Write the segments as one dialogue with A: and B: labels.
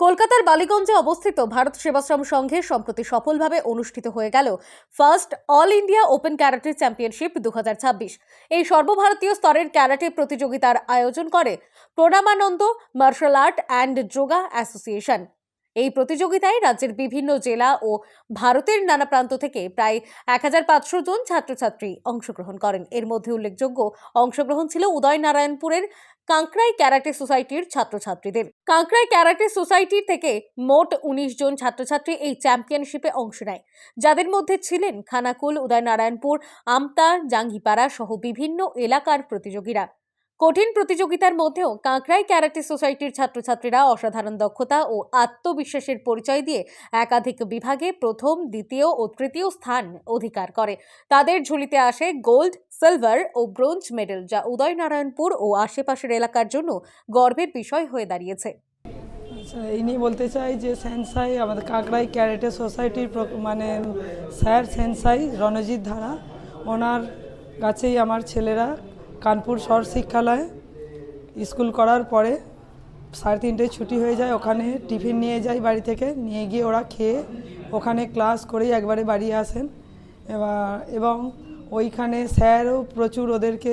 A: কলকাতার বালিগঞ্জে অবস্থিত ভারত সেবাশ্রম সংঘে সম্প্রতি সফলভাবে অনুষ্ঠিত হয়ে গেল first all India open karate championship দুহাজার ছাব্বিশ। এই সর্বভারতীয় স্তরের ক্যারাটে প্রতিযোগিতার আয়োজন করে Pranamananda, martial art and yoga association. এই প্রতিযোগিতায় রাজ্যের বিভিন্ন জেলা ও ভারতের নানা প্রান্ত থেকে প্রায় এক হাজার পাঁচশো জন ছাত্রছাত্রী অংশগ্রহণ করেন। এর মধ্যে উল্লেখযোগ্য অংশগ্রহণ ছিল উদয়নারায়ণপুরের কাঁকড়াই ক্যারাটে সোসাইটির ছাত্রছাত্রীদের। কাঁকড়াই ক্যারাটে সোসাইটির থেকে মোট উনিশ জন ছাত্রছাত্রী এই চ্যাম্পিয়নশিপে অংশ নেয়। যাদের মধ্যে ছিলেন খানাকুল, উদয়নারায়ণপুর, আমতা, জাঙ্গিপাড়া সহ বিভিন্ন এলাকার প্রতিযোগীরা। কঠিন প্রতিযোগিতার মধ্যেও কাঁকড়াই ক্যারাটে সোসাইটির ছাত্রছাত্রীরা অসাধারণ দক্ষতা ও আত্মবিশ্বাসের পরিচয় দিয়ে একাধিক বিভাগে প্রথম, দ্বিতীয় ও তৃতীয় স্থান অধিকার করে। তাদের ঝুলিতে আসে গোল্ড, সিলভার ও ব্রোঞ্জ মেডেল, যা উদয়নারায়ণপুর ও আশেপাশের এলাকার জন্য গর্বের বিষয় হয়ে দাঁড়িয়েছে।
B: ইনি বলতে চাই যে সেনসাই আমাদের কাঁকড়াই ক্যারেটে সোসাইটির মানে স্যার সেনসাই রণজিৎ ধারা, ওনার কাছেই আমার ছেলেরা কানপুর শহর শিক্ষালয়ে। স্কুল করার পরে সাড়ে তিনটেয় ছুটি হয়ে যায়, ওখানে টিফিন নিয়ে যায় বাড়ি থেকে। নিয়ে গিয়ে ওরা খেয়ে ওখানে ক্লাস করেই একবারে বাড়ি আসেন। এবার, এবং ওইখানে স্যারও প্রচুর ওদেরকে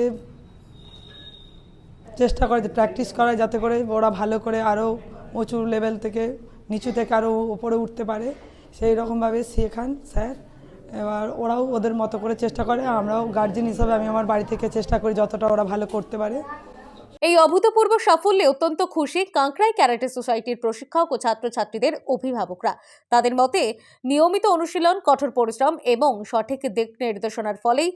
B: চেষ্টা করে, প্র্যাকটিস করায় যাতে করে ওরা ভালো করে আরও উঁচু লেভেল থেকে, নিচু থেকে আরও উপরে উঠতে পারে। সেই রকমভাবে শেখান স্যার। এবার ওরাও ওদের মতো করে চেষ্টা করে আমরাও গার্জেন হিসাবে আমি আমার বাড়ি থেকে চেষ্টা করি যতটা ওরা ভালো করতে পারে।
A: এই অভূতপূর্ব সাফল্যে অত্যন্ত খুশি কাঁকড়াই ক্যারাটে সোসাইটির প্রশিক্ষক ও ছাত্রছাত্রীদের অভিভাবকরা। তাদের মতে নিয়মিত অনুশীলন কঠোর পরিশ্রম এবং সঠিক দিক নির্দেশনার ফলেই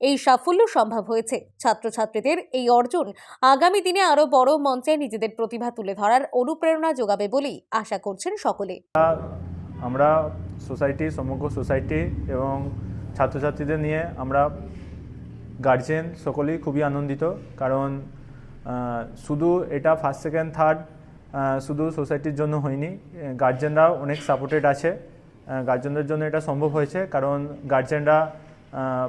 A: এই সাফল্য সম্ভব হয়েছে। ছাত্রছাত্রীদের এই অর্জন আগামী দিনে আরও বড় মঞ্চে নিজেদের প্রতিভা তুলে ধরার অনুপ্রেরণা যোগাবে বলেই আশা করছেন সকলে।
C: আমরা সোসাইটি, সমগ্র সোসাইটি এবং ছাত্রছাত্রীদের নিয়ে আমরা গার্জেন সকলেই খুবই আনন্দিত। কারণ শুধু এটা ফার্স্ট সেকেন্ড থার্ড শুধু সোসাইটির জন্য হয়নি গার্জেনরাও অনেক সাপোর্টেড আছে। গার্জেনদের জন্য এটা সম্ভব হয়েছে। কারণ গার্জেনরা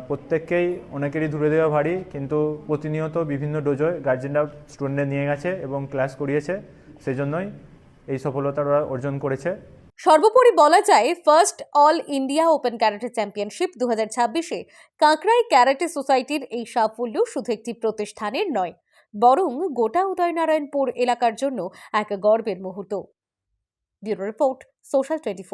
C: প্রত্যেককেই অনেকেরই ধরে দেওয়া ভারী, কিন্তু প্রতিনিয়ত বিভিন্ন ডোজয় গার্জেনরা স্টুডেন্টদের নিয়ে গেছে এবং ক্লাস করিয়েছে। সেই জন্যই এই সফলতা অর্জন করেছে।
A: সর্বোপরি বলা যায় first all India open karate championship দু হাজার ছাব্বিশে কাঁকড়াই ক্যারাটে সোসাইটির এই সাফল্য শুধু একটি প্রতিষ্ঠানের নয়, বরং গোটা উদয়নারায়ণপুর এলাকার জন্য এক গর্বের মুহূর্ত। Bureau report, social twenty